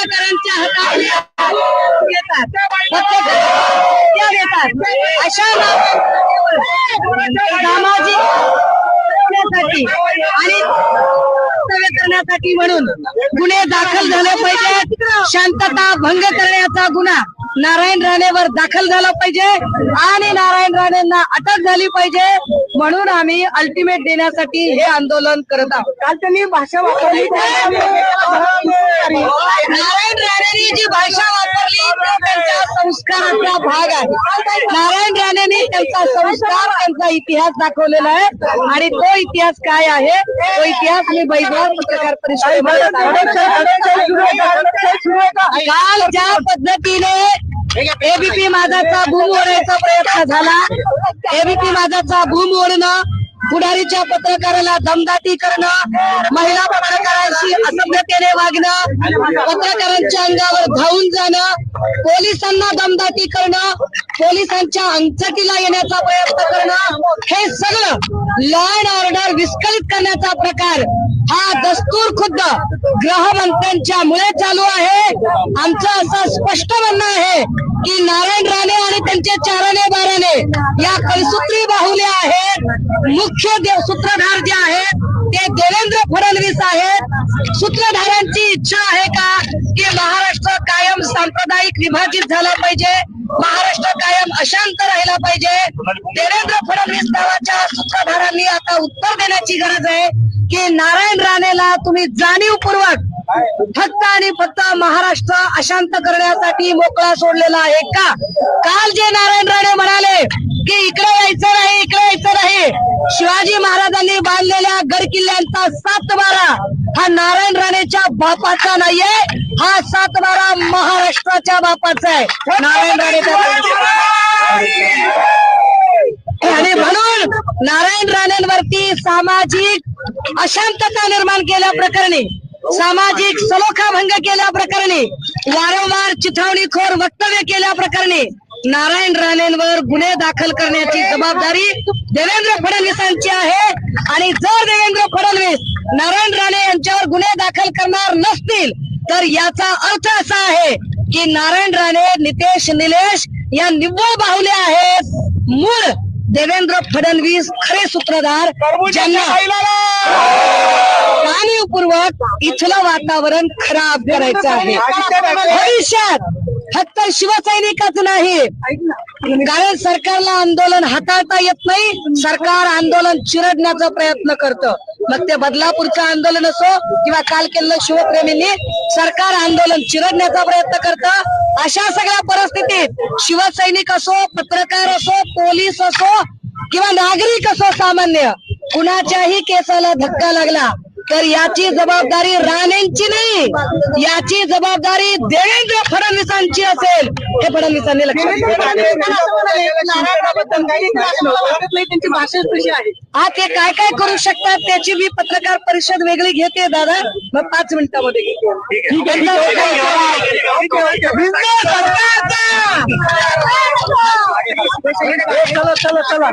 पत्रकारांच्या हातात घेतात. पत्रकार घेतात. अशा सामाजिक आणि करण्यासाठी म्हणून गुन्हे दाखल झाले पाहिजेत. शांतता भंग करण्याचा गुन्हा नारायण राणेवर दाखल झाला पाहिजे आणि नारायण राणेंना अटक झाली पाहिजे म्हणून आम्ही अल्टिमेट देण्यासाठी हे आंदोलन करत आहोत. काल त्यांनी भाषा वापरली. नारायण राणेंनी जी भाषा वापरली त्यांच्या संस्काराचा भाग आहे. नारायण राणेंनी त्यांचा संस्कार त्यांचा इतिहास दाखवलेला आहे. आणि तो इतिहास काय आहे? तो इतिहास मी बैजवार पत्रकार परिषदेमध्ये काल ज्या पद्धतीने एबीपी माझाचा भूम ओढायचा प्रयत्न झाला. एबीपी माझाचा भूम ओढणं पुढारीच्या पत्रकाराला दमदाटी करणं महिला पत्रकारांशी असभ्यतेने वागणं पत्रकारांच्या अंगावर धावून जाणं पोलिसांना दमदाटी करणं पोलिसांच्या अंगचटीला येण्याचा प्रयत्न करणं हे सगळं लॉ अँड ऑर्डर विस्कळीत करण्याचा प्रकार हा दस्तूर खुद्द गृहमंत्र्यांच्या मुळे चालू आहे. आमचं असं स्पष्ट म्हणणं आहे की नारायण राणे आणि त्यांचे चाराने बाराने या कलसूत्री बाहुल्या आहेत. मुख्य सूत्रधार जे आहेत ते देवेंद्र फडणवीस आहेत. सूत्रधारांची इच्छा आहे का की महाराष्ट्र कायम सांप्रदायिक विभाजित झाला पाहिजे? महाराष्ट्र कायम अशांत राहिला पाहिजे? देवेंद्र फडणवीस नावाच्या सूत्रधारांनी आता उत्तर देण्याची गरज आहे. की नारायण राणेला तुम्ही जाणीवपूर्वक फक्त आणि फक्त महाराष्ट्र अशांत करण्यासाठी मोकळा सोडलेला आहे का? काल जे नारायण राणे म्हणाले की इकडे यायचं नाही इकडे यायचं नाही. शिवाजी महाराजांनी बांधलेल्या गड किल्ल्यांचा सातबारा हा नारायण राणेच्या बापाचा नाहीये हा सातबारा महाराष्ट्राच्या बापाचा आहे. नारायण राणे नारायण राणेंवरती सामाजिक अशांतता निर्माण केल्या प्रकरणी सामाजिक सलोखा भंग केल्या प्रकरणी वारंवार चिथावणीखोर वक्तव्य केल्या प्रकरणी नारायण राणेंवर गुन्हे दाखल करण्याची जबाबदारी देवेंद्र फडणवीसांची आहे. आणि जर देवेंद्र फडणवीस नारायण राणे यांच्यावर गुन्हे दाखल करणार नसतील तर याचा अर्थ असा आहे की नारायण राणे नितेश निलेश या निव्वळ बाहुले आहेत. मूळ देवेंद्र फडणवीस खरे सूत्रधार ज्यांना जाणीवपूर्वक इथलं वातावरण खराब करायचं आहे. भविष्यात फक्त शिवसैनिकच नाही कारण सरकारला आंदोलन हाताळता येत नाही सरकार आंदोलन चिरडण्याचा प्रयत्न करतं. मग ते बदलापूरचं आंदोलन असो किंवा काल केलेलं शिवप्रेमींनी सरकार आंदोलन चिरडण्याचा प्रयत्न करतं अशा सगळ्या परिस्थितीत शिवसैनिक असो पत्रकार असो पोलीस असो किंवा नागरिक असो सामान्य कुणाच्याही केसाला धक्का लागला तर याची जबाबदारी राणेंची नाही याची जबाबदारी देवेंद्र फडणवीसांची असेल. हे फडणवीसांनी लक्षात त्यांची भाषा कशी आहे. हा ते काय काय करू शकतात त्याची मी पत्रकार परिषद वेगळी घेते दादा. मग पाच मिनिटामध्ये घेते. हिंदू सरकारचा चला चला चला